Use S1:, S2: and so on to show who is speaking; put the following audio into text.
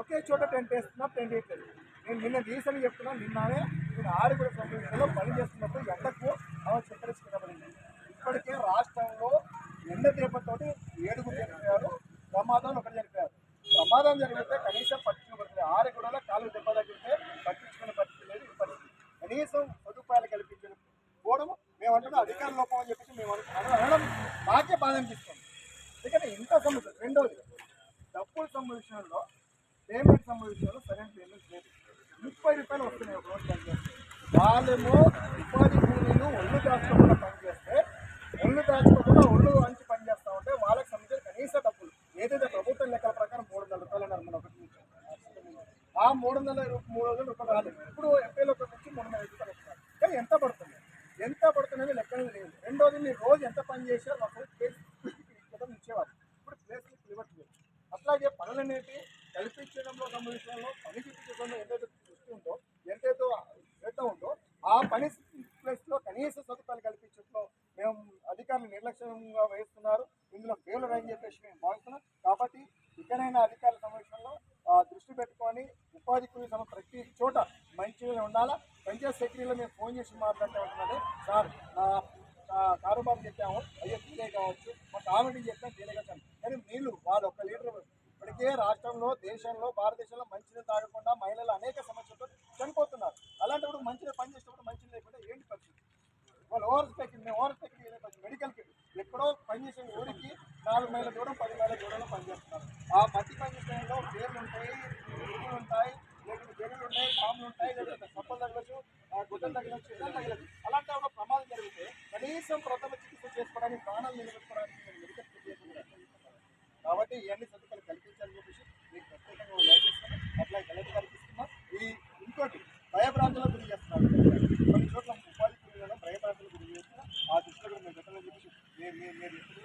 S1: ఒకే చోట టెంట్ వేస్తున్నా టెంట్ వేయట్లేదు నేను నిన్న రీసెంట్ చెప్తున్నా నిన్ననే నేను ఆరుగుడ సంబంధించిన పని చేస్తున్నప్పుడు ఎండకు అలా చిత్తరించబడింది ఇప్పటికే రాష్ట్రంలో ఎండ తీపతోటి ఏడుగురు చనిపోయారు ప్రమాదం ఒకటి చనిపోయారు ప్రమాదం జరిగితే కనీసం పట్టించుకోబడుతుంది ఆరుగుడలో కాలు దెబ్బ తగ్గితే పట్టించుకునే పరిస్థితి లేదు ఇప్పటికీ కనీసం సదుపాయాలు కల్పించడం పోవడం మేము అంటున్నాం అధికార లోపం అని చెప్పేసి మేము అనుకున్నాం అనడం మాకే బాధ అనిపిస్తుంది. ఎందుకంటే ఇంత సమస్య రెండోది డబ్బులు సంబంధించడంలో పేమెంట్ సంబంధించడంలో సరైన పేమెంట్ లేదు ముప్పై రూపాయలు వస్తున్నాయి ఒక రోజు పనిచేస్తే వాళ్ళేమో ఉపాధి కూలీలు ఒళ్ళు దాచుకోకుండా పనిచేస్తే ఒళ్ళు దాచుకోకుండా ఒళ్ళు వంచి పనిచేస్తా ఉంటే వాళ్ళకి సంబంధించిన కనీస డబ్బులు ఏదైతే ప్రభుత్వం లెక్కల ప్రకారం మూడు వందల రూపాయలు అన్నారు మన ఒకటి నుంచి. ఆ మూడు వందల మూడు వందల రూపాయలు రాలేదు. ఇప్పుడు ఎఫ్ఐలో నుంచి మూడు వందల రూపాయలు వస్తున్నారు కానీ ఎంత పడుతుంది? ఎంత పడుతుందని లెక్కలు లేదు. రెండోది మీరు రోజు ఎంత పని చేశారో మాకు ప్లేస్ ఇచ్చేవారు ఇప్పుడు ప్లేస్ ఇవ్వట్లేదు అట్లాగే పనులు అనేవి కల్పించడంలో సంబంధించడంలో పని చూపించడంలో ఎంతైతే దృష్టి ఉందో ఎంతైతే శ్రద్ధ ఉందో ఆ పని ప్లేస్లో కనీస సదుపాయాలు కల్పించడంలో మేము అధికారులు నిర్లక్ష్యంగా వహిస్తున్నారు ఇందులో ఫెయిలర్ అని చెప్పేసి మేము భావిస్తున్నాం. కాబట్టి ఇకనైనా అధికారుల సమావేశంలో దృష్టి పెట్టుకొని ఉపాధి కూలీ సమ ప్రతి చోట మంచిగా ఉండాలా? పంచాయత్ సెక్రటరీలో మేము ఫోన్ చేసి మాట్లాడుతూ సార్ కారుబాబు చెప్పాము అయ్యో తీరే కావచ్చు మా కామెడీ చెప్పాము తీరే కావచ్చు కానీ నీళ్ళు వాళ్ళు ఒక రాష్ట్రంలో దేశంలో భారతదేశంలో మంచిని తాగకుండా మహిళలు అనేక సమస్యలతో చనిపోతున్నారు. అలాంటప్పుడు మంచిగా పని చేసేటప్పుడు మంచిని లేకుండా ఏంటి పరిస్థితి? వాళ్ళు ఓవర్ స్పెక్ మేము ఓవర్ మెడికల్ మెడికల్కి ఎక్కడో పనిచేసే ఊరికి నాలుగు మైళ్ళ దూరం పది మైళ్ళ దూరంలో పనిచేస్తున్నారు ఆ మట్టి పనిచేసేలో పేర్లు ఉంటాయి పురుగులు ఉంటాయి లేకపోతే జరుగులు ఉంటాయి పాములు ఉంటాయి లేకపోతే సప్పలు తగలచ్చు గుడ్డలు తగలచ్చు ఏదైనా తగలచ్చు. అలాంటి ప్రమాదం జరిగితే కనీసం ప్రథమ చికిత్స చేసుకోవడానికి ప్రాణాలు నిలబెట్టుకోవడానికి near near near near